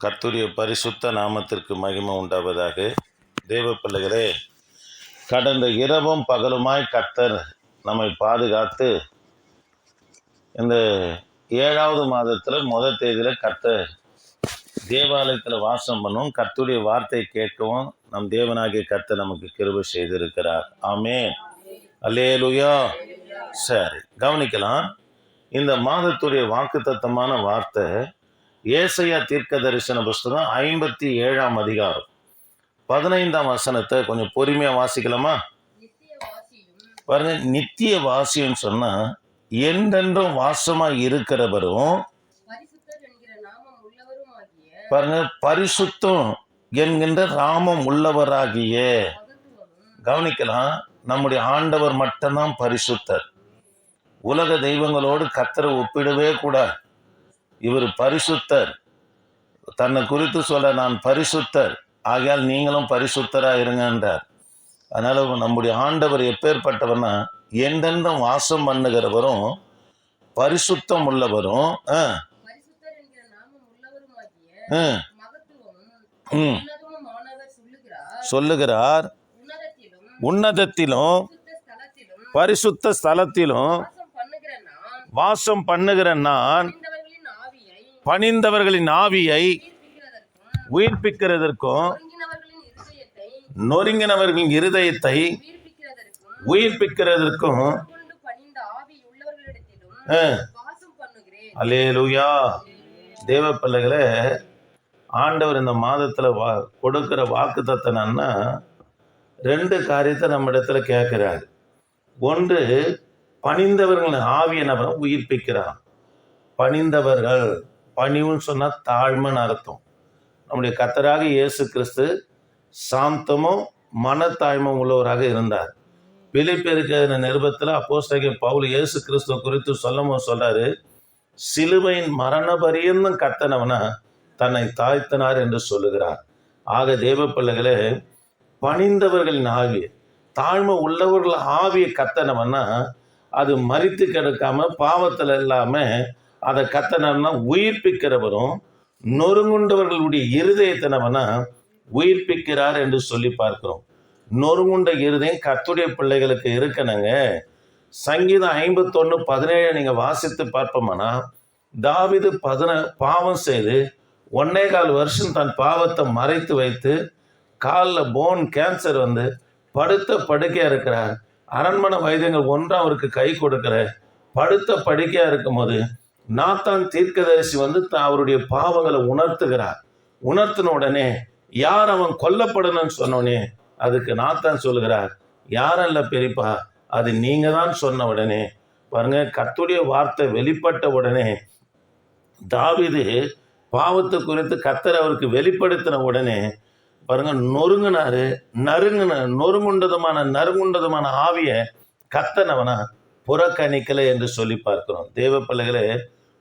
கத்துரிய பரிசுத்த நாமத்திற்கு மகிமை உண்டாவதாக. தேவ பிள்ளைகளே கடந்த இரவும் பகலுமாய் கத்தர் நம்மை பாதுகாத்து இந்த ஏழாவது மாதத்தில் முதல் தேதியில் கத்தர் தேவாலயத்தில் வாசம் பண்ணும் கத்துடைய வார்த்தை கேட்கவும் நம் தேவனாகிய கத்தை நமக்கு கிருப செய்திருக்கிறார். ஆமே அல்லேலுயா. சரி கவனிக்கலாம். இந்த மாதத்துடைய வாக்குத்தத்தமான வார்த்தை ஏசையா தீர்க்க தரிசன புஸ்தகம் ஐம்பத்தி ஏழாம் அதிகாரம். பதினைந்தாம் வசனத்தை கொஞ்சம் பொறுமையா வாசிக்கலாமா? பாருங்க நித்திய வாசியம் சொன்னா என்றென்றும் வாசமா இருக்கிறவரும் பாருங்க பரிசுத்தம் என்கின்ற ராமம் உள்ளவராகிய கவனிக்கலாம் நம்முடைய ஆண்டவர் மட்டும்தான் பரிசுத்தர். உலக தெய்வங்களோடு கத்தரை ஒப்பிடவே கூடாது. இவர் பரிசுத்தர். தன்னை குறித்து சொல்ல நான் பரிசுத்தர். ஆகையால் நீங்களும் பரிசுத்தரா இருங்கன்றார் அதனால நம்முடைய ஆண்டவர் எப்பேற்பட்டவர்னா எந்தெந்தும் வாசம் பண்ணுகிறவரும் பரிசுத்தம் உள்ளவரும் சொல்லுகிறார். உன்னதத்திலும் பரிசுத்த ஸ்தலத்திலும் வாசம் பண்ணுகிற நான் வாசம் பண்ணுகிற நான் அறிந்தவர்களின் ஆவியை பணிந்தவர்களின் ஆவியை உயிர்ப்பிக்கிறதற்கும் இருதயத்தை நொறுங்கினவர்களின் இருதயத்தை உயிர்ப்பிக்கிறதற்கும் உயிர்ப்பிக்கிறதற்கும் கொண்டு தேவ பிள்ளைகளை ஆண்டவர் இந்த மாதத்தில் வா கொடுக்குற வாக்கு தத்தனன்னா ரெண்டு காரியத்தை நம்ம இடத்துல கேட்குறார். ஒன்று பணிந்தவர்களின் ஆவியை நம்ம உயிர்ப்பிக்கிறான். பணிந்தவர்கள். பணிவுன்னு சொன்னால் தாழ்மைன்னு அர்த்தம். நம்முடைய கத்தராக இயேசு கிறிஸ்து சாந்தமும் மனத்தாய்மும் உள்ளவராக இருந்தார். பிலிப்பெருக்க நிருபத்தில் அப்போஸ்தகி பவுல் இயேசு கிறிஸ்துவ குறித்து சொல்லவும் சொல்கிறாரு சிலுவையின் மரண பரியந்தம் கத்தனவனா தன்னை தாழ்த்தினார் என்று சொல்லுகிறார். ஆக தேவ பிள்ளைகளே பணிந்தவர்களின் ஆவி தாழ்மை உள்ளவர்கள் ஆவியை கத்தனவனா அது மறித்து கிடக்காம பாவத்தில் இல்லாமல் அதை கத்தனம்னா உயிர்ப்பிக்கிறவரும் நொறுங்குண்டவர்களுடைய இருதயத்தினவனா உயிர்ப்பிக்கிறார் என்று சொல்லி பார்க்கிறோம். நொறுங்குண்ட இருதயம் கத்துடைய பிள்ளைகளுக்கு இருக்கணுங்க. சங்கீதம் ஐம்பத்தொன்று பதினேழு நீங்கள் வாசித்து பார்ப்போம்னா தாவிது பதின பாவம் செய்து ஒன்னே கால் வருஷம் தன் பாவத்தை மறைத்து வைத்து காலில் போன் கேன்சர் வந்து படுத்த படுக்கையாக இருக்கிறார். அரண்மனை வைத்தியங்கள் ஒன்றாம் அவருக்கு கை கொடுக்கிற படுத்த படுக்கையாக இருக்கும்போது நாத்தான் தீர்க்கதரிசி வந்து தான் அவருடைய பாவங்களை உணர்த்துகிறார். உணர்த்தின உடனே யார் அவன் கொல்லப்படணும்னு சொன்னோடனே அதுக்கு நாத்தான் சொல்லுகிறார். யாரல்ல பெரியப்பா அது நீங்க தான் சொன்ன உடனே. பாருங்க கத்துடைய வார்த்தை வெளிப்பட்ட உடனே தாவிது பாவத்தை குறித்து கத்தர் அவருக்கு வெளிப்படுத்தின உடனே பாருங்க நொறுங்குனாரு. நறுங்கின நொறுங்குண்டதுமான நறுங்குண்டதுமான ஆவிய கத்தனவனா புறக்கணிக்கலை என்று சொல்லி பார்க்கிறோம். தேவ பிள்ளைகளே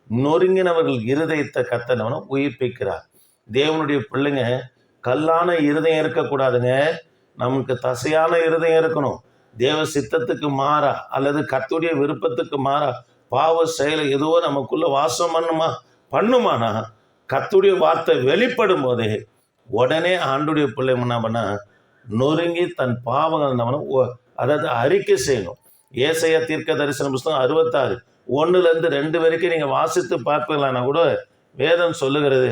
நொறுங்கினவர்கள் இருதயத்தை கத்தனவனும் உயிர்ப்பிக்கிறார். தேவனுடைய பிள்ளைங்க கல்லான இருதயம் இருக்கக்கூடாதுங்க. நமக்கு தசையான இருதயம் இருக்கணும். தேவ சித்தத்துக்கு மாறா அல்லது கத்துடைய விருப்பத்துக்கு மாறா பாவ செயலை எதுவோ நமக்குள்ள வாசம் பண்ணுமா? பண்ணுமானா? கத்துடைய வார்த்தை வெளிப்படும் போதே உடனே ஆண்டுடைய பிள்ளை என்ன பண்ண? நொறுங்கி தன் பாவங்கள் நம்மள அதாவது அறிக்கை செய்யணும். ஏசைய தீர்க்க தரிசன புஸ்தகம் அறுபத்தாறு. ஒன்றுலேருந்து ரெண்டு வரைக்கும் நீங்கள் வாசித்து பார்ப்பீங்களான்னா கூட வேதம் சொல்லுகிறது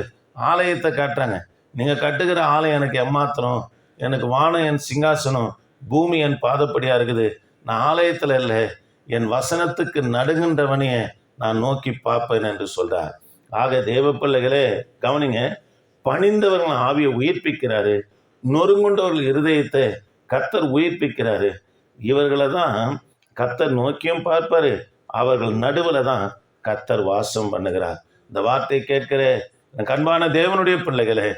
ஆலயத்தை காட்டுறாங்க. நீங்கள் கட்டுகிற ஆலயம் எனக்கு எம்மாத்திரம் எனக்கு வானம் என் சிங்காசனம் பூமி என் பாதப்படியாக இருக்குது. நான் ஆலயத்தில் இல்லை என் வசனத்துக்கு நடுங்கின்றவனையே நான் நோக்கி பார்ப்பேன் என்று சொல்கிறார் ஆக தேவ பிள்ளைகளே கவனிங்க பணிந்தவர்கள் ஆவியை உயிர்ப்பிக்கிறாரு நொறுங்குண்டவர்கள் இருதயத்தை கத்தர் உயிர்ப்பிக்கிறாரு. இவர்களை தான் கத்தர் நோக்கியும் பார்ப்பாரு. அவர்கள் நடுவில் தான் கத்தர் வாசம் பண்ணுகிறார். இந்த வார்த்தை கேட்கிறேன். கண்பான தேவனுடைய பிள்ளைகளே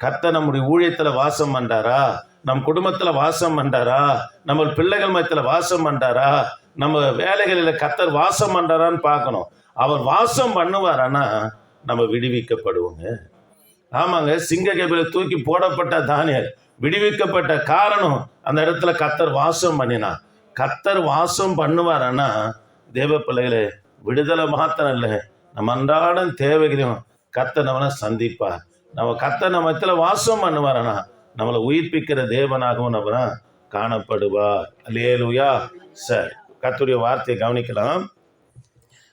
கத்தர் நம்முடைய ஊழியத்தில் வாசம் பண்ணாரா நம் குடும்பத்தில் வாசம் பண்ணாரா நம்ம பிள்ளைகள் மத்தியில் வாசம் பண்ணாரா நம்ம வேலைகளில் கத்தர் வாசம் பண்ணுறாரான்னு பார்க்கணும். அவர் வாசம் பண்ணுவாரானா நம்ம விடுவிக்கப்படுவோங்க. ஆமாங்க சிங்க கபில தூக்கி போடப்பட்ட தானியல் விடுவிக்கப்பட்ட காரணம் அந்த இடத்துல கத்தர் வாசம் பண்ணினா கத்தர் வாசம் பண்ணுவாரானா தேவ பிள்ளைகளே விடுதலை மாத்திரம் இல்லை. நம்ம அன்றாடம் தேவைகளையும் கத்தனவனை நம்மளை சந்திப்பார். நம்ம கத்த நம்ம இடத்துல வாசம் பண்ணுவாரனா நம்மளை உயிர்ப்பிக்கிற தேவனாகவும் நம்ம காணப்படுவார். அல்லேலூயா சரி கத்துடைய வார்த்தையை கவனிக்கலாம்.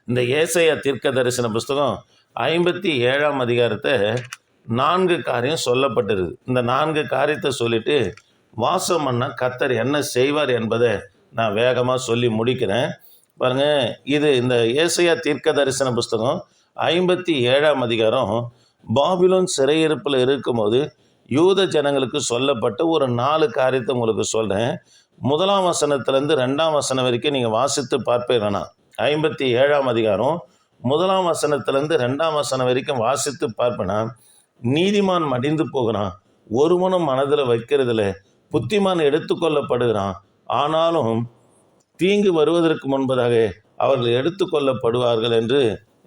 இந்த ஏசைய தீர்க்க தரிசன புஸ்தகம் ஐம்பத்தி ஏழாம் அதிகாரத்தை நான்கு காரியம் சொல்லப்பட்டிருது இந்த நான்கு காரியத்தை சொல்லிட்டு வாசம் பண்ண கத்தர் என்ன செய்வார் என்பதை நான் வேகமாக சொல்லி முடிக்கிறேன். பாருங்க இது இந்த ஏசையா தீர்க்க தரிசன புஸ்தகம் ஐம்பத்தி ஏழாம் அதிகாரம். பாபிலோன் சிறையிருப்பில் இருக்கும்போது யூத ஜனங்களுக்கு சொல்லப்பட்ட ஒரு நாலு காரியத்தை உங்களுக்கு சொல்கிறேன் முதலாம் வசனத்திலேருந்து ரெண்டாம் வசனம் வரைக்கும் நீங்கள் வாசித்து பார்ப்பீங்கன்னா ஐம்பத்தி ஏழாம் அதிகாரம் முதலாம் வசனத்திலேருந்து ரெண்டாம் வசனம் வரைக்கும் வாசித்து பார்ப்பேன்னா நீதிமான் மடிந்து போகிறான் ஒருவனும் மனதில் வைக்கிறதில்ல புத்திமான் எடுத்துக்கொள்ளப்படுகிறான் ஆனாலும் தீங்கு வருவதற்கு முன்பதாக அவர்கள் எடுத்துக்கொள்ளப்படுவார்கள் என்று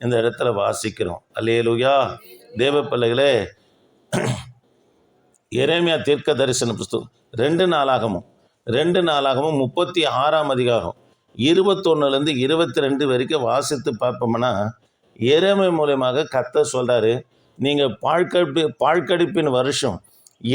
இந்த இடத்துல வாசிக்கிறோம். அல்லேலுயா. தேவ பிள்ளைகளே எரேமியா தீர்க்க தரிசன புஸ்தகம். ரெண்டு நாளாகமும் ரெண்டு நாளாகமும் முப்பத்தி ஆறாம் அதிகாரம் இருபத்தொன்னுலேருந்து இருபத்தி ரெண்டு வரைக்கும் வாசித்து பார்ப்போம்னா எரேமை மூலயமாக கத்த சொல்கிறாரு நீங்கள் பாழ்கடிப்பு பாழ்கடிப்பின் வருஷம்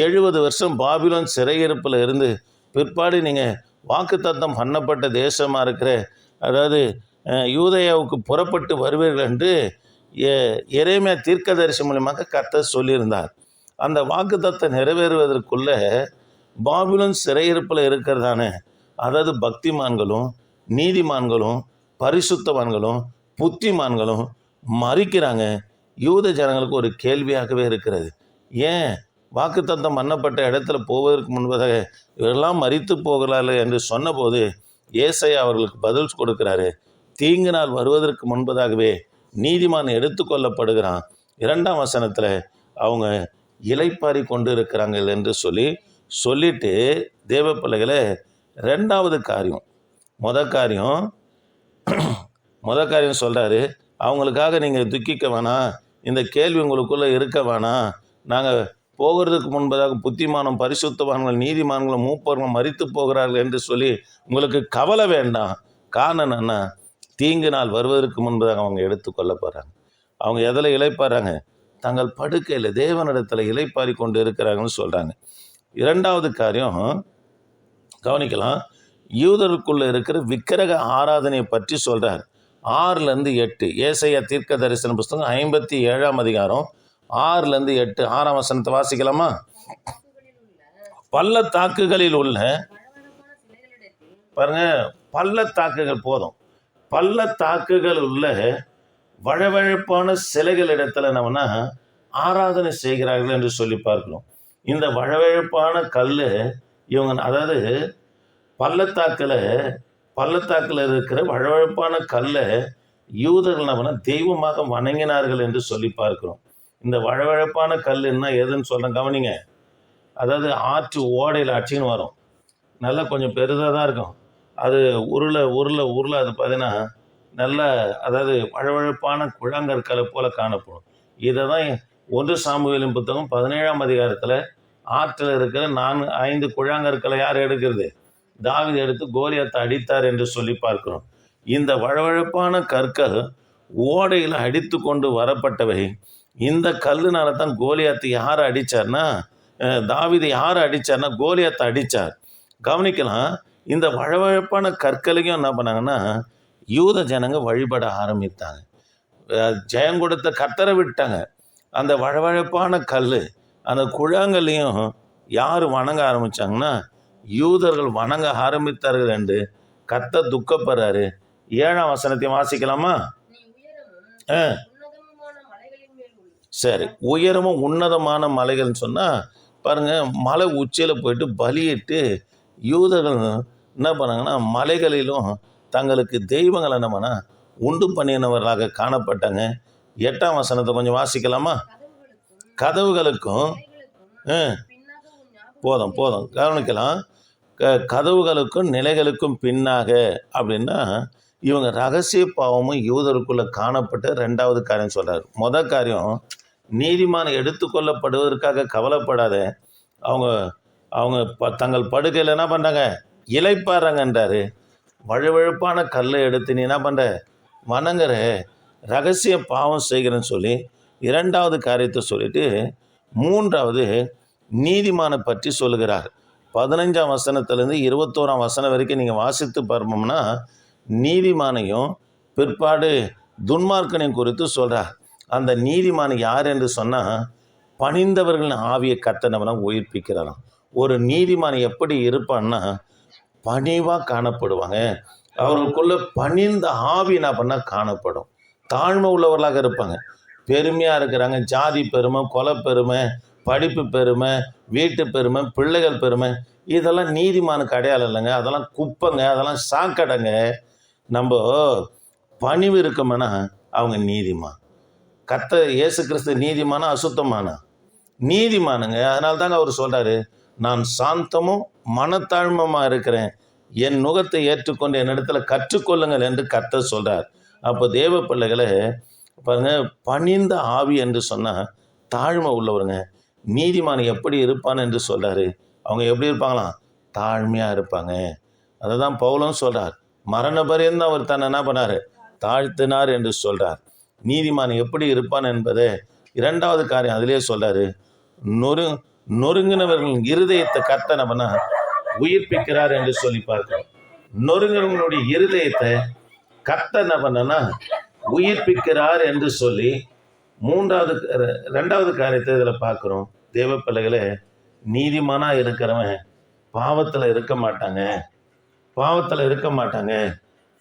எழுபது வருஷம் பாபிலோன் சிறையிருப்பில் இருந்து பிற்பாடு நீங்கள் வாக்குத்தத்தம் பண்ணப்பட்ட தேசமாக இருக்கிற அதாவது யூதயாவுக்கு புறப்பட்டு வருவீர்கள் என்று எ- தீர்க்க தீர்க்கதரிசி மூலியமாக கத்த சொல்லியிருந்தார். அந்த வாக்குத்தத்தை நிறைவேறுவதற்குள்ள பாபிலோன் சிறையிருப்பில் இருக்கிறதான அதாவது பக்திமான்களும் நீதிமான்களும் பரிசுத்தவான்களும் புத்திமான்களும் மறிக்கிறாங்க. யூத ஜனங்களுக்கு ஒரு கேள்வியாகவே இருக்கிறது. ஏன்? வாக்குத்தத்தம் பண்ணப்பட்ட இடத்துல போவதற்கு முன்பதாக இவரெல்லாம் மறித்து போகிறார்கள் என்று சொன்னபோது ஏசை அவர்களுக்கு பதில் கொடுக்கிறாரு. தீங்கு நாள் வருவதற்கு முன்பதாகவே நீதிமான் எடுத்துக்கொள்ளப்படுகிறான் இரண்டாம் வசனத்தில் அவங்க இலைப்பாரி கொண்டு இருக்கிறாங்க என்று சொல்லி சொல்லிட்டு தேவ பிள்ளைகளை ரெண்டாவது காரியம் மொத காரியம் மொத காரியம் சொல்கிறாரு அவங்களுக்காக நீங்கள் துக்கிக்க வேணாம் இந்த கேள்வி உங்களுக்குள்ளே இருக்க வேணாம் நாங்கள் போகிறதுக்கு முன்பதாக புத்திமானம் பரிசுத்தவான்கள் நீதிமான்களும் மூப்பர்களும் மறித்து போகிறார்கள் என்று சொல்லி உங்களுக்கு கவலை வேண்டாம். காரணம் என்ன? தீங்கு நாள் வருவதற்கு முன்பதாக அவங்க எடுத்துக்கொள்ள போகிறாங்க அவங்க எதில் இழைப்பாடுறாங்க தங்கள் படுக்கையில் தேவனிடத்தில் இலைப்பாரி கொண்டு இருக்கிறாங்கன்னு சொல்கிறாங்க இரண்டாவது காரியம் கவனிக்கலாம். யூதருக்குள்ளே இருக்கிற விக்கிரக ஆராதனையை பற்றி சொல்கிறார் ஆறுலேருந்து எட்டு. ஏசையா தீர்க்க தரிசன புஸ்தகம் ஐம்பத்தி ஏழாம் அதிகாரம் ஆறுலேருந்து எட்டு. ஆறாம் வசனத்தை வாசிக்கலாமா? பள்ளத்தாக்குகளில் உள்ள பாருங்க பள்ளத்தாக்குகள் போதும். பள்ளத்தாக்குகள் உள்ள வழவழப்பான சிலைகள் இடத்துல நம்மனா ஆராதனை செய்கிறார்கள் என்று சொல்லி பார்க்கிறோம். இந்த வழவழப்பான கல் இவங்க அதாவது பள்ளத்தாக்கில் பள்ளத்தாக்கில் இருக்கிற வழவழப்பான கல்லை யூதர்கள் நம்ம தெய்வமாக வணங்கினார்கள் என்று சொல்லி பார்க்கிறோம். இந்த வழவழப்பான கல் என்ன ஏதுன்னு சொல்கிறேன் கவனிங்க. அதாவது ஆற்று ஓடையில் அடிச்சின்னு வரும். நல்லா கொஞ்சம் பெருதாக தான் இருக்கும். அது உருளை உருளை உருளை அது பார்த்தீங்கன்னா நல்ல அதாவது வழவழப்பான குழாங்கற்களை போல் காணப்படும். இதை தான் ஒன்று சாமுவேலின் புத்தகம் பதினேழாம் அதிகாரத்தில் ஆற்றில் இருக்கிற நான்கு ஐந்து குழாங்கற்களை யார் எடுக்கிறது? தாவீது எடுத்து கோலியத்தை அடித்தார் என்று சொல்லி பார்க்கிறோம். இந்த வழவழப்பான கற்கள் ஓடையில் அடித்து கொண்டு வரப்பட்டவை இந்த கல்லுனால தான் கோலியாத்து யாரை அடித்தார்னா தாவீது யாரை அடித்தார்னா கோலியாத்தை அடித்தார் கவனிக்கலாம் இந்த வழவழப்பான கற்களையும் என்ன பண்ணாங்கன்னா யூத ஜனங்க வழிபட ஆரம்பித்தாங்க. ஜெயம் கொடுத்த கத்தரை விட்டாங்க. அந்த வழவழப்பான கல் அந்த குழாங்கல்லையும் யார் வணங்க ஆரம்பிச்சாங்கன்னா யூதர்கள் வணங்க ஆரம்பித்தார்கள் என்று கத்த துக்கப்படுறாரு. ஏழாம் வசனத்தையும் வாசிக்கலாமா? ஆ. உன்னதமுமான மலைகளின் மேல் உள்ள சரி உயரமும் உன்னதமான மலைகள்னு சொன்னால் பாருங்கள் மலை உச்சியில் போயிட்டு பலியிட்டு யூதர்கள் என்ன பண்ணாங்கன்னா மலைகளிலும் தங்களுக்கு தெய்வங்கள் என்னமானா உண்டு பண்ணினவர்களாக காணப்பட்டாங்க. எட்டாம் வசனத்தை கொஞ்சம் வாசிக்கலாமா? கதவுகளுக்கும் போதும் போதும் கவனிக்கலாம். க கதவுகளுக்கும் நிலைகளுக்கும் பின்னாக அப்படின்னா இவங்க ரகசிய பாவமும் யூதருக்குள்ளே காணப்பட்ட ரெண்டாவது காரியம் சொல்கிறார் மொதல் காரியம் நீதிமான் எடுத்துக்கொள்ளப்படுவதற்காக கவலைப்படாத. அவங்க அவங்க ப- தங்கள் படுக்கையில் என்ன பண்ணுறாங்க இழைப்பாடுறாங்கன்றாரு வழுவழுப்பான கல்லை எடுத்து நீ என்ன பண்ணுற வணங்குற. ரகசிய பாவம் செய்கிறேன்னு சொல்லி இரண்டாவது காரியத்தை சொல்லிட்டு மூன்றாவது நீதிமானை பற்றி சொல்லுகிறார். பதினஞ்சாம் வசனத்துலேருந்து இருபத்தோராம் வசனம் வரைக்கும் நீங்கள் வாசித்து பார்ப்போம்னா நீதிமானையும் பிற்பாடு துன்மார்க்கனையும் குறித்து சொல்கிறார் அந்த நீதிமான் யார் என்று சொன்னால் பணிந்தவர்களின் ஆவியை கத்தனவனை உயிர்ப்பிக்கிறாராம். ஒரு நீதிமான் எப்படி இருப்பான்னா பணிவாக காணப்படுவாங்க. அவர்களுக்குள்ள பணிந்த ஆவி என்ன பண்ணால் காணப்படும். தாழ்மை உள்ளவர்களாக இருப்பாங்க. பெருமையாக இருக்கிறாங்க. ஜாதி பெருமை கொலை பெருமை படிப்பு பெருமை வீட்டு பெருமை பிள்ளைகள் பெருமை. இதெல்லாம் நீதிமானுக்கு அடையாளம் இல்லைங்க. அதெல்லாம் குப்பைங்க. அதெல்லாம் சாக்கடைங்க. நம்ம பணிவு இருக்கோம்னா அவங்க நீதிமான். கத்த இயேசு கிறிஸ்து நீதிமானா அசுத்தமானா? நீதிமானுங்க. அதனால தாங்க அவர் சொல்கிறாரு நான் சாந்தமும் மனத்தாழ்மமாக இருக்கிறேன். என் நுகத்தை ஏற்றுக்கொண்டு என்னிடத்துல கற்றுக்கொள்ளுங்கள் என்று கத்த சொல்கிறார் அப்போ தேவ பிள்ளைகளை பாருங்க பணிந்த ஆவி என்று சொன்னால் தாழ்மை உள்ளவருங்க. நீதிமான் எப்படி இருப்பான் என்று சொல்கிறாரு அவங்க எப்படி இருப்பாங்களாம் தாழ்மையாக இருப்பாங்க. அதை தான் பவுலும் சொல்கிறார் மரண பரியந்தம் அவர் தன்னை என்ன பண்ணார்? தாழ்த்தினார் என்று சொல்கிறார் நீதிமான் எப்படி இருப்பான் என்பதை இரண்டாவது காரியம் அதிலே சொல்றாரு நொறு நொறுங்கினவர்களின் இருதயத்தை கர்த்தன பண்ண உயிர்ப்பிக்கிறார் என்று சொல்லி பார்க்கிறோம். நொறுங்கினவங்களுடைய இருதயத்தை கர்த்தன பண்ணனா உயிர்ப்பிக்கிறார் என்று சொல்லி மூன்றாவது ரெண்டாவது காரியத்தை இதில் பார்க்குறோம். தேவ பிள்ளைகளே நீதிமானாக இருக்கிறவன் பாவத்தில் இருக்க மாட்டாங்க. பாவத்தில் இருக்க மாட்டாங்க.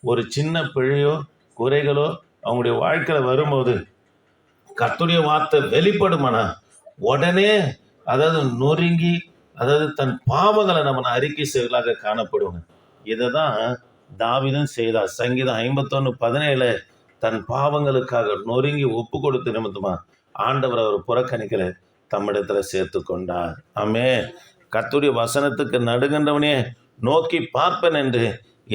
ஒரு சின்ன பிழையோ குறைகளோ அவங்களுடைய வாழ்க்கையில் வரும்போது கத்துடைய வார்த்தை வெளிப்படுமானா? உடனே அதாவது நொறுங்கி அதாவது தன் பாவங்களை நம்ம அறிக்கை செய்வதாக காணப்படுவாங்க. இதை தான் தாவிதம் செய்தார். சங்கீதம் ஐம்பத்தொன்று பதினேழு தன் பாவங்களுக்காக நொறுங்கி ஒப்பு கொடுத்து நிமித்தமா ஆண்டவர் அவர் புறக்கணிக்கல தம்மிடத்துல சேர்த்து கொண்டார். ஆமே கத்துடைய வசனத்துக்கு நடுகின்றவனே நோக்கி பார்ப்பேன் என்று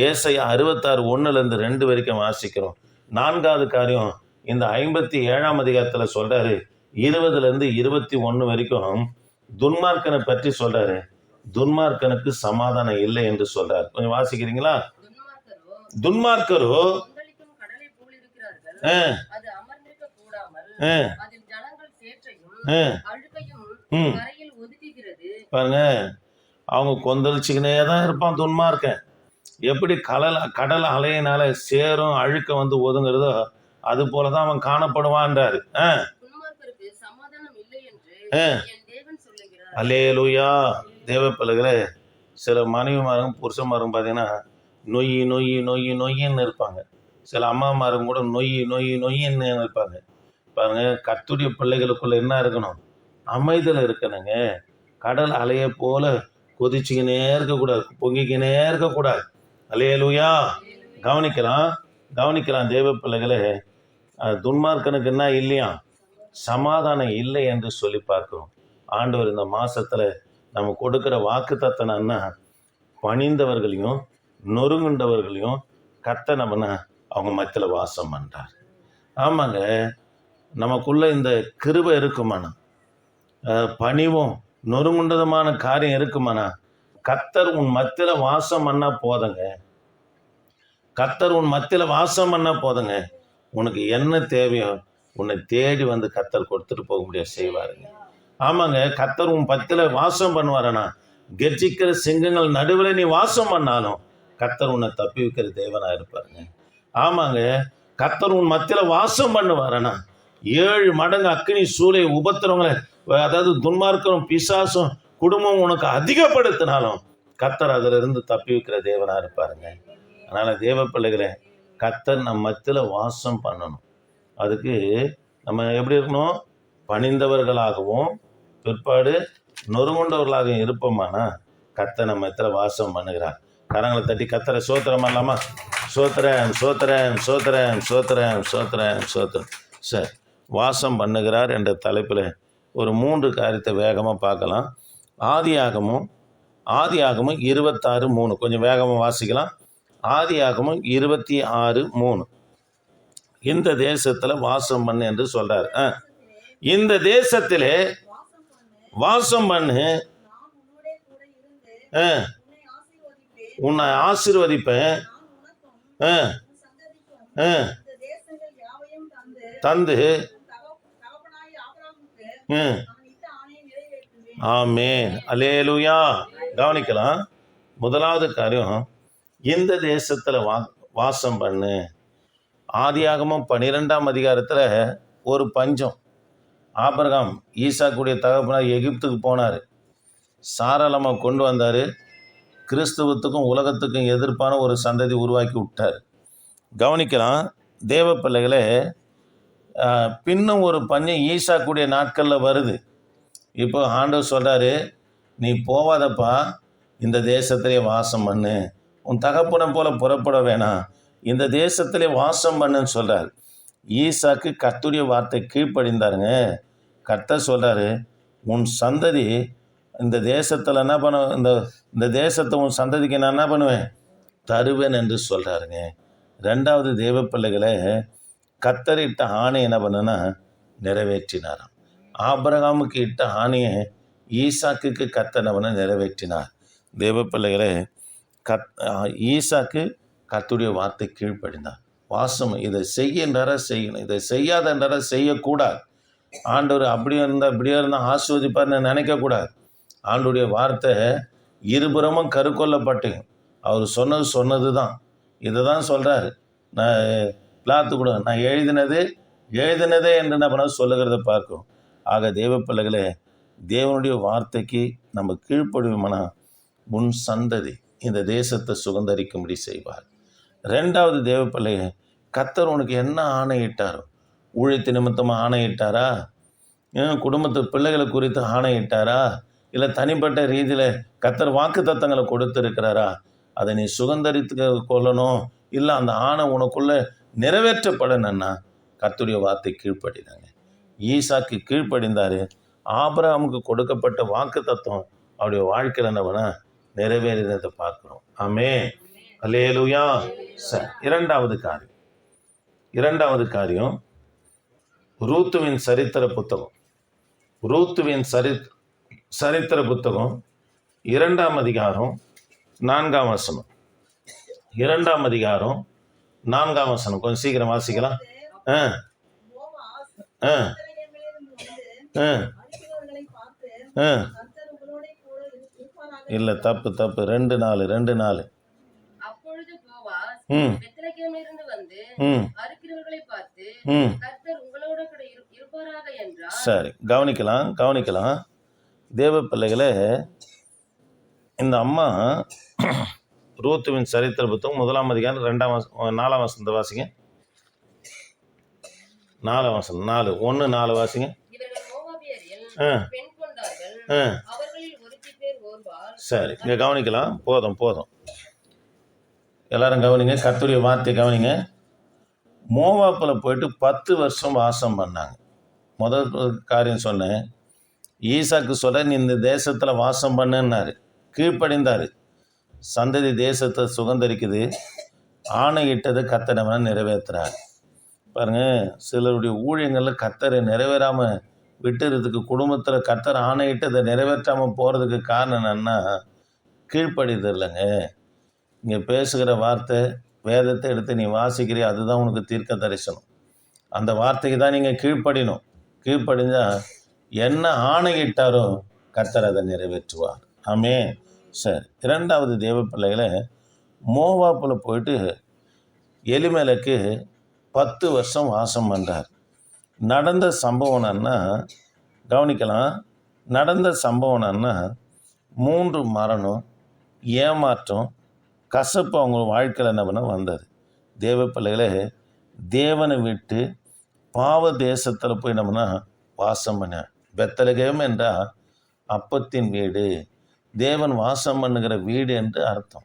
ஏசையா அறுபத்தாறு ஒன்றுலேருந்து ரெண்டு வரைக்கும் வாசிக்கிறோம். நான்காவது காரியம் இந்த ஐம்பத்தி ஏழாம் அதிகாரத்தில் சொல்றாரு இருபதுலேருந்து இருபத்தி ஒன்று வரைக்கும் துன்மார்க்கனை பற்றி சொல்றாரு. துன்மார்க்கனுக்கு சமாதானம் இல்லை என்று சொல்றாரு. கொஞ்சம் வாசிக்கிறீங்களா? துன்மார்க்கரோ பாருங்க அவங்க கொந்தளிச்சுக்கினே தான் இருப்பான் துன்மார்க்கன். எப்படி கடல் கடல் அலையினால சேரும் அழுக்க வந்து ஒதுங்குறதோ அது போல தான் அவன் காணப்படுவான்றாரு. அல்லேலூயா. தேவ பிள்ளைகளே சில மனைவிமாரும் புருஷன்மாரும் பார்த்தீங்கன்னா நொய் நொய் நொய் நொய்ன்னு இருப்பாங்க. சில அம்மாமாரும் கூட நொய் நொய் நொய்ன்னு இருப்பாங்க. பாருங்க கத்துடைய பிள்ளைகளுக்குள்ள என்ன இருக்கணும்? அமைதியில் இருக்கணுங்க. கடல் அலையை போல கொதிச்சுக்கினே இருக்கக்கூடாது பொங்கிக்கினே இருக்கக்கூடாது. அலையலுயா கவனிக்கலாம். கவனிக்கலாம் தேவ பிள்ளைகளே. துன்மார்க்கனுக்கு என்ன இல்லையா? சமாதானம் இல்லை என்று சொல்லி பார்க்கிறோம். ஆண்டவர் இந்த மாதத்தில் நம்ம கொடுக்குற வாக்கு தத்தனன்னா பணிந்தவர்களையும் நொறுங்குண்டவர்களையும் கத்த நம்மன அவங்க மத்தியில் வாசம் பண்ணுறார் ஆமாங்க. நமக்குள்ளே இந்த கிருபை இருக்குமாண்ணா? பணிவும் நொறுங்குண்டதமான காரியம் இருக்குமாண்ணா? கத்தர் உன் மத்தியில் வாசம் பண்ணால் போதுங்க. கத்தர் உன் மத்தியில் வாசம் பண்ணால் போதுங்க. உனக்கு என்ன தேவையோ உன்னை தேடி வந்து கத்தர் கொடுத்துட்டு போக முடியாது செய்வாருங்க. ஆமாங்க கத்தர் உன் பத்தில வாசம் பண்ணுவாரண்ணா. கெர்ஜிக்கிற சிங்கங்கள் நடுவில் நீ வாசம் பண்ணாலும் கத்தர் உன்னை தப்பி வைக்கிற தேவனாக இருப்பாருங்க. ஆமாங்க கத்தர் உன் மத்தியில் வாசம் பண்ணுவாரண்ணா. ஏழு மடங்கு அக்னி சூளை உபத்திரவங்களை அதாவது துன்மார்க்கம் பிசாசும் குடும்பம் உனக்கு அதிகப்படுத்தினாலும் கத்தர் அதிலிருந்து இருந்து தப்பி வைக்கிற தேவனாக இருப்பாருங்க. அதனால் தேவ பிள்ளைகளை கத்தர் நம்ம மத்தியில் வாசம் பண்ணணும். அதுக்கு நம்ம எப்படி இருக்கணும்? பணிந்தவர்களாகவும் பிற்பாடு நொறுங்குண்டவர்களாகவும் இருப்போமானா கத்தை நம்ம இடத்துல வாசம் பண்ணுகிறார். கரங்களை தட்டி கத்தரை சோத்திரம் பண்ணலாமா? சோத்திரன் சோத்திரன் சோத்திரன் சோத்திரன் சோத்திரன் சோத்திரன் சார் வாசம் பண்ணுகிறார் என்ற தலைப்பில் ஒரு மூன்று காரியத்தை வேகமாக பார்க்கலாம். ஆதியாகமும் ஆதியாகமும் இருபத்தாறு மூணு. கொஞ்சம் வேகமாக வாசிக்கலாம். ஆதியாகமும் இருபத்தி ஆறு மூணு இந்த தேசத்தில் வாசம் பண்ணு என்று சொல்கிறார் ஆ. இந்த தேசத்திலே வாசம் பண்ணு ஆ. உன்னை ஆசீர்வதிப்பேன் ஆ. ஆ. தந்து ஆ. ஆமேன் அலேலுயா கவனிக்கலாம் முதலாவது காரியம் இந்த தேசத்தில் வா வாசம் பண்ணு. ஆதியாகமும் பன்னிரெண்டாம் அதிகாரத்தில் ஒரு பஞ்சம். ஆபிரகாம் ஈசாக்குடைய தகப்பனார் எகிப்துக்கு போனார். சாரளமா கொண்டு வந்தார். கிறிஸ்துவத்துக்கும் உலகத்துக்கும் எதிர்ப்பான ஒரு சந்ததி உருவாக்கி விட்டார். கவனிக்கலாம் தேவ பிள்ளைகளே பின்னும் ஒரு பஞ்சம் ஈசாக்குடைய நாட்களில் வருது. இப்போ ஆண்டவர் சொல்கிறாரு நீ போவாதப்பா இந்த தேசத்திலே வாசம் பண்ணு. உன் தகப்பனை போல புறப்பட வேணாம். இந்த தேசத்திலே வாசம் பண்ணுன்னு சொல்கிறார் ஈசாக்கு கத்துடைய வார்த்தை கீழ்ப்படிந்தாருங்க. கர்த்தர் சொல்கிறாரு உன் சந்ததி இந்த தேசத்தில் என்ன பண்ண இந்த இந்த தேசத்தை உன் சந்ததிக்கு நான் என்ன பண்ணுவேன்? தருவேன் என்று சொல்கிறாருங்க ரெண்டாவது தெய்வ பிள்ளைகளை கத்தரிட்ட ஆணை என்ன பண்ணுன்னா நிறைவேற்றினாராம். ஆபரகாமுக்கு இட்ட ஆணையை ஈசாக்குக்கு கத்தனவனை நிறைவேற்றினார். தெய்வ பிள்ளைகளே கத் ஈசாக்கு கத்துடைய வார்த்தை கீழ்ப்படிந்தார். வாசம் இதை செய்கின்றார செய்யணும். இதை செய்யாதன்றார செய்யக்கூடாது. ஆண்டவர் அப்படியே இருந்தால் இப்படியே இருந்தால் ஆஸ்வதிப்பார்னு நினைக்கக்கூடாது. ஆண்டுடைய வார்த்தை இருபுறமும் கருக்கொள்ளப்பட்டு அவர் சொன்னது சொன்னது தான் இதை தான் சொல்கிறாரு நான் பிளாத்து கூட நான் எழுதினது எழுதினதே என்று என்ன பண்ண சொல்லுகிறத பார்க்கும் ஆக தேவ பிள்ளைகளே தேவனுடைய வார்த்தைக்கு நம்ம கீழ்ப்படுவோம்னா உன் சந்ததி. இந்த தேசத்தை சுகந்தரிக்கும்படி செய்வார். ரெண்டாவது தேவ கத்தர் உனக்கு என்ன ஆணையிட்டாரோ? ஊழியத்து நிமித்தமாக ஆணையிட்டாரா? குடும்பத்து பிள்ளைகளை குறித்து ஆணையிட்டாரா? இல்லை தனிப்பட்ட ரீதியில் கத்தர் வாக்கு தத்தங்களை கொடுத்துருக்கிறாரா? அதை நீ சுதந்திரித்து கொள்ளணும். இல்லை அந்த ஆணை உனக்குள்ளே நிறைவேற்றப்படணும்னா கத்துடைய வார்த்தை கீழ்ப்படினாங்க ஈசாக்கு கீழ்ப்படிந்தார். ஆபிரகாமுக்கு கொடுக்கப்பட்ட வாக்கு தத்துவம் அவருடைய வாழ்க்கையில் என்னவனா நிறைவேறினதை பார்க்குறோம். ஆமே அலேலுயா சரி இரண்டாவது காரியம். இரண்டாவது காரியம் ரூத்துவின் சரித்திர புத்தகம். ரூத்துவின் சரி சரித்திர புத்தகம் இரண்டாம் அதிகாரம் நான்காம் வசனம். இரண்டாம் அதிகாரம் நான்காம் வசனம். கொஞ்சம் சீக்கிரம் வாசிக்கலாம். ஆ. ஆ. ஆ. ஆ. இல்லை தப்பு தப்பு. ரெண்டு நாலு ரெண்டு போவாஸ் ம். ம். ம். சரி கவனிக்கலாம் கவனிக்கலாம். தேவ பிள்ளைகளே இந்த அம்மா ரூத்துவின் சரித்திர புத்தகம் முதலாம் அதிகாரம் ரெண்டாம் வச நாலாம் வசந்த வாசிங்க. நாலாம் வசனம் நாலு ஒன்று நாலு வாசிங்க. ஆ. ஆ. சரி இங்கே கவனிக்கலாம். போதும் போதும். எல்லாரும் கவனிங்க கத்துரிய வார்த்தை கவனிங்க. மோவாப்பில் போயிட்டு பத்து வருஷம் வாசம் பண்ணாங்க. முதல் காரியம் சொன்னேன். ஈசாக்கு சொல்ல நீ இந்த தேசத்தில் வாசம் பண்ணுன்னாரு. கீழ்ப்படிந்தார். சந்ததி தேசத்தை சுகந்தரிக்குது ஆணையிட்டதை கத்தனவன நிறைவேற்றுறாரு. பாருங்கள் சிலருடைய ஊழியங்களில் கத்தரை நிறைவேறாமல் விட்டுறதுக்கு குடும்பத்தில் கத்தர் ஆணையிட்டதை நிறைவேற்றாமல் போகிறதுக்கு காரணம் என்னன்னா கீழ்ப்படிது இல்லைங்க. இங்கே பேசுகிற வார்த்தை வேதத்தை எடுத்து நீ வாசிக்கிறீ அதுதான் உனக்கு தீர்க்க தரிசனம் அந்த வார்த்தைக்கு தான் நீங்கள் கீழ்ப்படிணும். கீழ்ப்படிஞ்சால் என்ன ஆணையிட்டாரோ கர்த்தர் அதை நிறைவேற்றுவார். ஆமே சரி இரண்டாவது தேவ பிள்ளைகளை மோவாப்பில் போயிட்டு எலிமேலுக்கு பத்து வருஷம் வாசம் பண்ணுறார் நடந்த சம்பவம்னா கவனிக்கலாம். நடந்த சம்பவம்னா மூன்று மரணம் ஏமாற்றம் கசப்பு அவங்க வாழ்க்கையில் என்ன பண்ண வந்தது? தேவ பிள்ளைகளே தேவனை விட்டு பாவ தேசத்தில் போய் நம்மனா வாசம் பண்ண. பெத்தலகேம் என்றால் அப்பத்தின் வீடு. தேவன் வாசம் பண்ணுகிற வீடு என்று அர்த்தம்.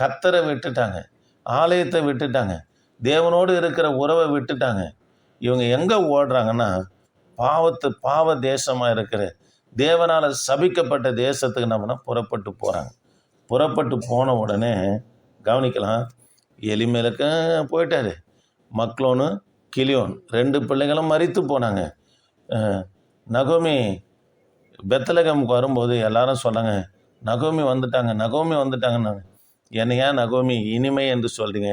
கத்தரை விட்டுட்டாங்க. ஆலயத்தை விட்டுட்டாங்க. தேவனோடு இருக்கிற உறவை விட்டுட்டாங்க. இவங்க எங்கே ஓடுறாங்கன்னா பாவத்து பாவ தேசமாக இருக்கிற தேவனால் சபிக்கப்பட்ட தேசத்துக்கு நம்மனா புறப்பட்டு போகிறாங்க புறப்பட்டு போன உடனே கவனிக்கலாம் எலிமேலுக்கு போயிட்டார். மக்ளோனு கிளியோன் ரெண்டு பிள்ளைங்களும் மறித்து போனாங்க. நகோமி பெத்தலகமுக்கு வரும்போது எல்லாரும் சொன்னாங்க நகோமி வந்துட்டாங்க நகோமி வந்துட்டாங்கன்னாங்க. என்னையா ஏன் நகோமி இனிமை என்று சொல்கிறீங்க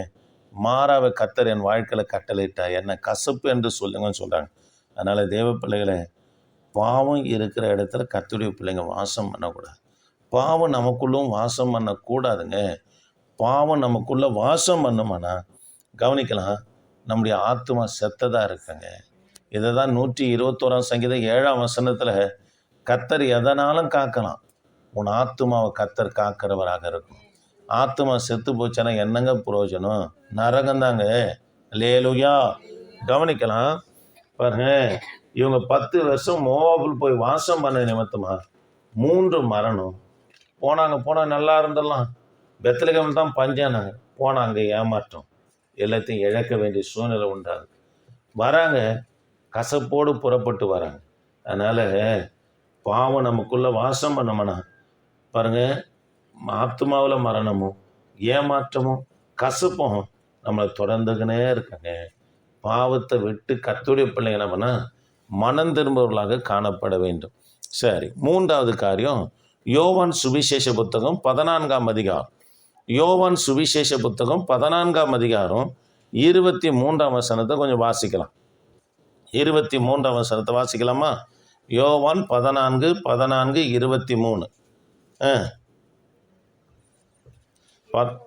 மாறாவை கத்தர் என் வாழ்க்கையில் கட்டளையிட்டா என்ன கசப்பு என்று சொல்லுங்கன்னு சொல்கிறாங்க அதனால் தேவ பிள்ளைகளை பாவம் இருக்கிற இடத்துல கத்துடைய பிள்ளைங்க வாசம் பண்ணக்கூடாது. பாவம் நமக்குள்ளும் வாசம் பண்ணக்கூடாதுங்க. பாவம் நமக்குள்ளே வாசம் பண்ணுமானா? கவனிக்கலாம் நம்முடைய ஆத்மா செத்ததாக இருக்குங்க. இதை தான் நூற்றி இருபத்தோராம் சங்கீதம் ஏழாம் வசனத்தில் கத்தர் எதனாலும் காக்கலாம். உன் ஆத்மாவை கத்தர் காக்கிறவராக இருக்கும். ஆத்மா செத்து போச்சுன்னா என்னங்க பிரயோஜனம் நரகந்தாங்க லேலுயா கவனிக்கலாம். பாருங்க. இவங்க பத்து வருஷம் மோவாபுல் போய் வாசம் பண்ண நிமித்தமா மூன்று மரணம். போனாங்க போனால் நல்லா இருந்தெல்லாம் பெத்தலகம் தான் பஞ்சானாங்க போனாங்க ஏமாற்றம். எல்லாத்தையும் இழக்க வேண்டிய சூழ்நிலை உண்டாங்க வராங்க. கசப்போடு புறப்பட்டு வராங்க. அதனால் பாவம் நமக்குள்ளே வாசம் பண்ணோம்னா பாருங்கள் ஆத்மாவில் மரணமும் ஏமாற்றமும் கசப்பும் நம்மளை தொடர்ந்துக்கினே இருக்காங்க. பாவத்தை விட்டு கத்துடைய பிள்ளைங்க என்ன மனம் திரும்பவர்களாக காணப்பட வேண்டும். சரி மூன்றாவது காரியம் யோவான் சுவிசேஷ புத்தகம் பதினான்காம் அதிகாரம். யோவான் சுவிசேஷ புத்தகம் பதினான்காம் அதிகாரம் இருபத்தி மூன்றாம் வசனத்தை கொஞ்சம் வாசிக்கலாம். இருபத்தி மூன்றாம் வசனத்தை வாசிக்கலாமா? யோவான் பதினான்கு பதினான்கு இருபத்தி மூணு ஆ பத்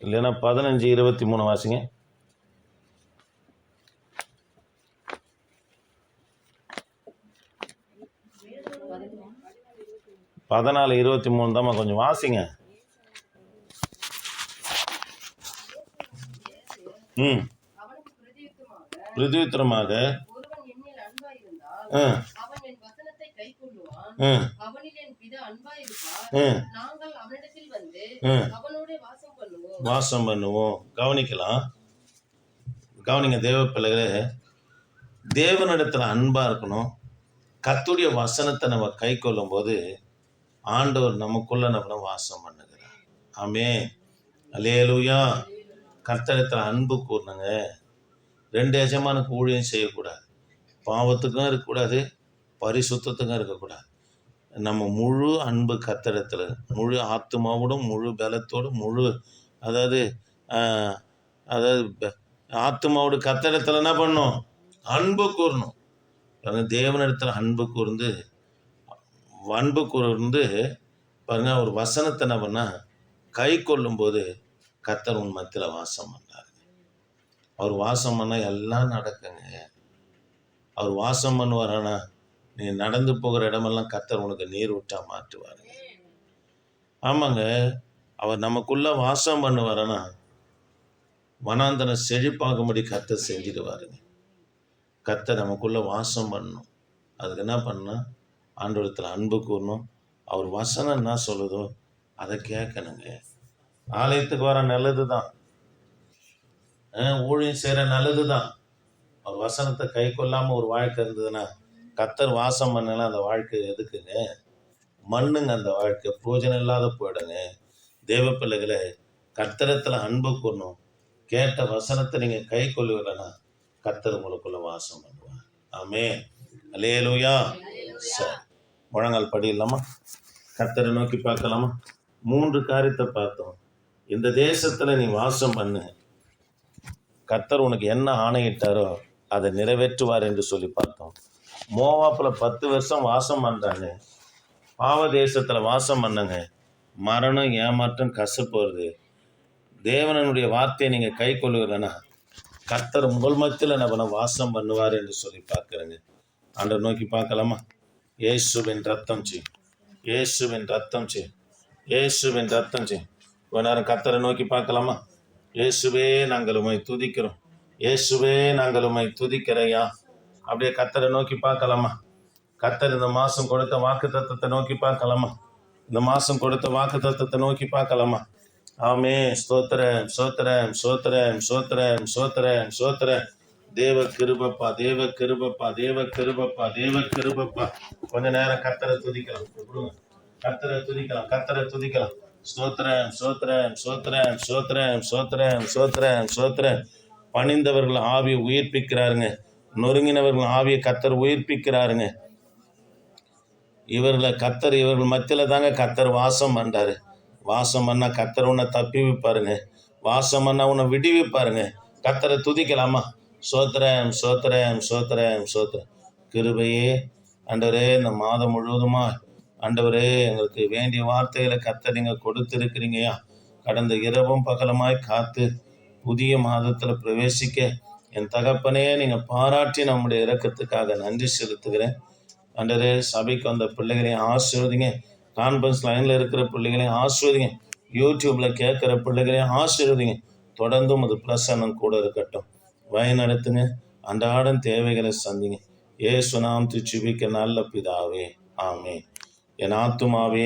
இல்லைன்னா பதினஞ்சு இருபத்தி மூணு வாசிங்க. பதினாலு இருபத்தி மூணு தாம்மா கொஞ்சம் வாசிங்க. ம். பிரதியுத்தரமாக ஆ. ஆ. வாசம் பண்ணுவோம். கவனிக்கலாம். கவனிங்க தேவ பிள்ளைகளே. தேவனிடத்தில் அன்பாக இருக்கணும். கத்துடைய வசனத்தை நம்ம கை கொள்ளும்போது ஆண்டவர் நமக்குள்ள நம்ம வாசம் பண்ணுகிறார். ஆமே அலேலுயா கர்த்தரத்தில் அன்பு கூறணுங்க ரெண்டு எஜமானுக்கு ஊழியம் செய்யக்கூடாது. பாவத்துக்கும் இருக்கக்கூடாது. பரிசுத்தத்துக்கும் இருக்கக்கூடாது. நம்ம முழு அன்பு கத்தடத்தில் முழு ஆத்மாவோடும் முழு பலத்தோடும் முழு அதாவது அதாவது ப- ஆத்மாவோட கத்தடத்தில் என்ன பண்ணும்? அன்பு கூறணும். பாருங்க தேவனிடத்தில் அன்பு கூர்ந்து அன்பு கூர்ந்து பாருங்க ஒரு வசனத்தை என்ன பண்ணால் கை கொள்ளும்போது கத்தர் உன் மத்தியில் வாசம் பண்ணார். அவர் வாசம் பண்ணால் எல்லாம் நடக்குங்க. அவர் வாசம் பண்ணுவாரானா நீ நடந்து போகிற இடமெல்லாம் கத்தர் உனக்கு நீர் விட்டா மாற்றுவாருங்க ஆமாங்க அவர் நமக்குள்ள வாசம் பண்ணுவாரனா வனாந்தரம் செழிப்பாகும்படி கத்தை செஞ்சிடுவாருங்க கத்தை நமக்குள்ள வாசம் பண்ணணும் அதுக்கு என்ன பண்ணால் ஆண்டவரத்தில் அன்பு கூறணும். அவர் வசனம் என்ன சொல்லுதோ அதை கேட்கணுங்க. ஆலயத்துக்கு வர நல்லது தான் ஊழியம் செய்கிற நல்லது தான் அவர் வசனத்தை கை கொள்ளாமல் ஒரு வாழ்க்கை இருந்ததுன்னா கத்தர் வாசம் பண்ணலாம் அந்த வாழ்க்கை எதுக்குங்க மண்ணுங்க அந்த வாழ்க்கை. பிரோஜனம் இல்லாத போயிடுங்க. தேவ பிள்ளைகளை கர்த்தரத்தில் அன்பு கூறணும் கேட்ட வசனத்தை நீங்கள் கை கொள்ளுவீங்கன்னா கத்தர் உங்களுக்குள்ள வாசம் பண்ணுவார். ஆமே அலேலுயா சார். முழங்கால் படியில்லாமா கத்தரை நோக்கி பார்க்கலாமா? மூன்று காரியத்தை பார்த்தோம். இந்த தேசத்தில் நீ வாசம் பண்ணு. கத்தர் உனக்கு என்ன ஆணையிட்டாரோ அதை நிறைவேற்றுவார் என்று சொல்லி பார்த்தோம். மோவாப்பில் பத்து வருஷம் வாசம் பண்ணுறாங்க பாவ தேசத்தில் வாசம் பண்ணுங்க. மரணம் ஏமாற்றம் கசப்பு வருது. தேவனனுடைய வார்த்தையை நீங்கள் கை கொள்ளுகிறனா கர்த்தர் உங்கள் மத்தியில் என்ன பண்ண வாசம் பண்ணுவார் என்று சொல்லி பார்க்குறேங்க. அன்றை நோக்கி பார்க்கலாமா? இயேசுவின் ரத்தம் செய். இயேசுவின் ரத்தம் செய். இயேசுவின் ரத்தம் செய். கொஞ்ச நேரம் கத்தரை நோக்கி பார்க்கலாமா? இயேசுவே நாங்கள் உம்மை துதிக்கிறோம். இயேசுவே நாங்கள் உம்மை துதிக்கிறையா அப்படியே கத்தரை நோக்கி பார்க்கலாமா? கத்தர் இந்த மாதம் கொடுத்த வாக்கு தத்துவத்தை நோக்கி பார்க்கலாமா? இந்த மாதம் கொடுத்த வாக்கு தத்துவத்தை நோக்கி பார்க்கலாமா? ஆமே ஸ்தோத்திரம் சோத்திரம் சோத்திரம் சோத்திரம் சோத்திரம் ஸ்தோத்திரம். தேவ கிருபப்பா தேவ கிருபப்பா தேவ கிருபப்பா தேவ கிருபப்பா. கொஞ்ச நேரம் கத்தரை துதிக்கலாம். கொடுங்க. துதிக்கலாம் கத்தரை துதிக்கலாம். ஸ்தோத்திரம் சோத்திரம் சோத்திரம் சோத்திரம் சோத்திரம் சோத்திரம் சோத்திரம் பணிந்தவர்கள் ஆவி உயிர்ப்பிக்கிறாருங்க. நொறுங்கினவர்கள் ஆவியை கத்தர் உயிர்ப்பிக்கிறாருங்க. இவர்களை கத்தர் இவர்கள் மத்தியில் தாங்க கத்தர் வாசம் பண்ணுறாரு வாசம் பண்ணால் கத்தர் உன்னை தப்பி வைப்பாருங்க. வாசம் பண்ணால் உன்னை விடுவிப்பாருங்க. கத்தரை துதிக்கலாமா? சோத்திரம் சோத்திரம் சோத்திரம் சோத்திரம். கிருபையே அண்டவரே இந்த மாதம் முழுவதுமா அண்டவரே எங்களுக்கு வேண்டிய வார்த்தைகளை கத்த நீங்கள் கொடுத்துருக்கிறீங்கய்யா. கடந்த இரவும் பகலமாய் காத்து புதிய மாதத்தில் பிரவேசிக்க என் தகப்பனே நீங்கள் பாராட்டி நம்முடைய இறக்கத்துக்காக நன்றி செலுத்துகிறேன். ஆண்டவரே சபைக்கு வந்த பிள்ளைகளையும் ஆசீர்வதிங்க. கான்ஃபரன்ஸ் லைனில் இருக்கிற பிள்ளைகளையும் ஆசிர்வதிங்க. யூடியூப்பில் கேட்குற பிள்ளைகளையும் ஆசீர்வதிங்க. தொடர்ந்தும் அது பிரசன்னம் கூட இருக்கட்டும். வய நடத்துங்க. அன்றாடம் தேவைகளை சந்திங்க. ஏசுநாம் துச்சுபிக்க நல்ல பிதாவே. ஆமே என் ஆத்துமாவே